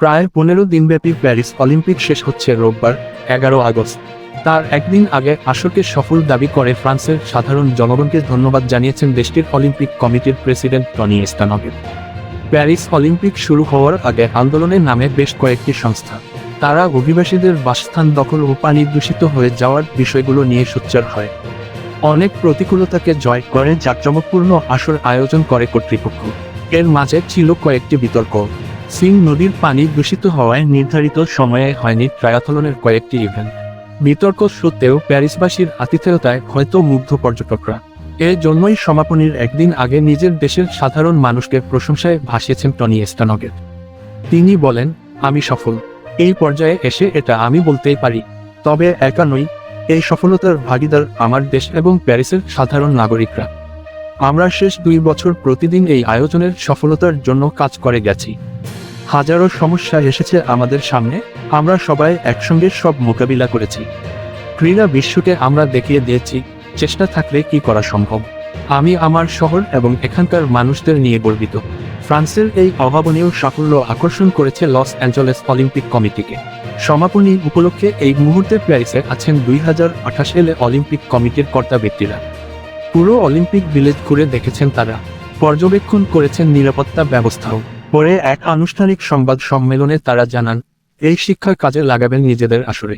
প্রায় পনেরো দিনব্যাপী প্যারিস অলিম্পিক শেষ হচ্ছে রোববার, এগারো আগস্ট। তার একদিন আগে আসরকে সফল দাবি করে ফ্রান্সের সাধারণ জনগণকে ধন্যবাদ জানিয়েছেন দেশটির অলিম্পিক কমিটির প্রেসিডেন্ট টনি স্টানগের প্যারিস অলিম্পিক শুরু হওয়ার আগে আন্দোলনের নামে বেশ কয়েকটি সংস্থা। তারা অভিবাসীদের বাসস্থান দখল ও পানি দূষিত হয়ে যাওয়ার বিষয়গুলো নিয়ে সোচ্চার হয়। অনেক প্রতিকূলতাকে জয় করে জাঁকজমকপূর্ণ আসর আয়োজন করে কর্তৃপক্ষ। এর মাঝে ছিল কয়েকটি বিতর্ক। সিং নদীর পানি দূষিত হওয়ায় নির্ধারিত সময়ে হয়নি ট্রায়াথলনের কয়েকটি ইভেন্ট। বিতর্ক সত্ত্বেও প্যারিসবাসীর আতিথেয়তায় হয়তো মুগ্ধ পর্যটকরা। এর জন্যই সমাপনীর একদিন আগে নিজের দেশের সাধারণ মানুষকে প্রশংসায় ভাসিয়েছেন টনি স্টানগের। তিনি বলেন, আমি সফল। এই পর্যায়ে এসে এটা আমি বলতেই পারি। তবে একা নই, এই সফলতার ভাগিদার আমার দেশ এবং প্যারিসের সাধারণ নাগরিকরা। আমরা শেষ দুই বছর প্রতিদিন এই আয়োজনের সফলতার জন্য কাজ করে গেছি। হাজারো সমস্যা এসেছে আমাদের সামনে, আমরা সবাই একসঙ্গে সব মোকাবিলা করেছি। ক্রীড়া বিশ্বকে আমরা দেখিয়ে দিয়েছি, চেষ্টা থাকলে কি করা সম্ভব। আমি আমার শহর এবং এখানকার মানুষদের নিয়ে গর্বিত। ফ্রান্সের এই অভাবনীয় সাফল্য আকর্ষণ করেছে লস অ্যাঞ্জেলেস অলিম্পিক কমিটিকে। সমাপনী উপলক্ষে এই মুহূর্তে প্যারিসে আছেন দুই হাজার আঠাশ এলে অলিম্পিক কমিটির কর্তা ব্যক্তিরা। পুরো অলিম্পিক ভিলেজ ঘুরে দেখেছেন তারা। পর্যবেক্ষণ করেছেন নিরাপত্তা ব্যবস্থাও। পরে এক আনুষ্ঠানিক সংবাদ সম্মেলনে তারা জানান, এই শিক্ষা কাজে লাগাবেন নিজেদের আসরে।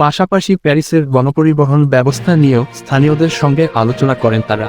পাশাপাশি প্যারিসের গণপরিবহন ব্যবস্থা নিয়েও স্থানীয়দের সঙ্গে আলোচনা করেন তারা।